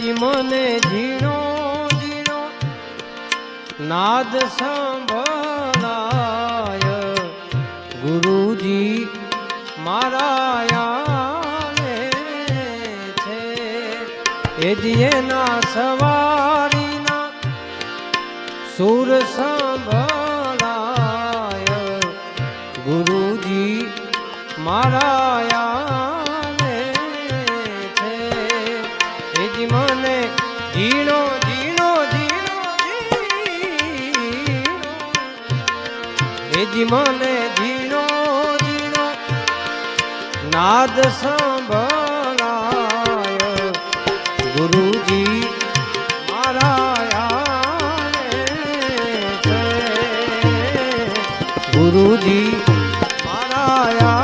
એજી મને ઝીણો ઝીણો. નાદ સંભળાય. ગુરુજી મારાયા છે. એ એના સવારીના સુર સંભળાય. ગુરુજી મારા ઝીણો ઝીણો ઝીણો ઝીણો. એજી મને ઝીણો ઝીણો. નાદ સંભળાય. ગુરુજી મારા ગુરુજી મારા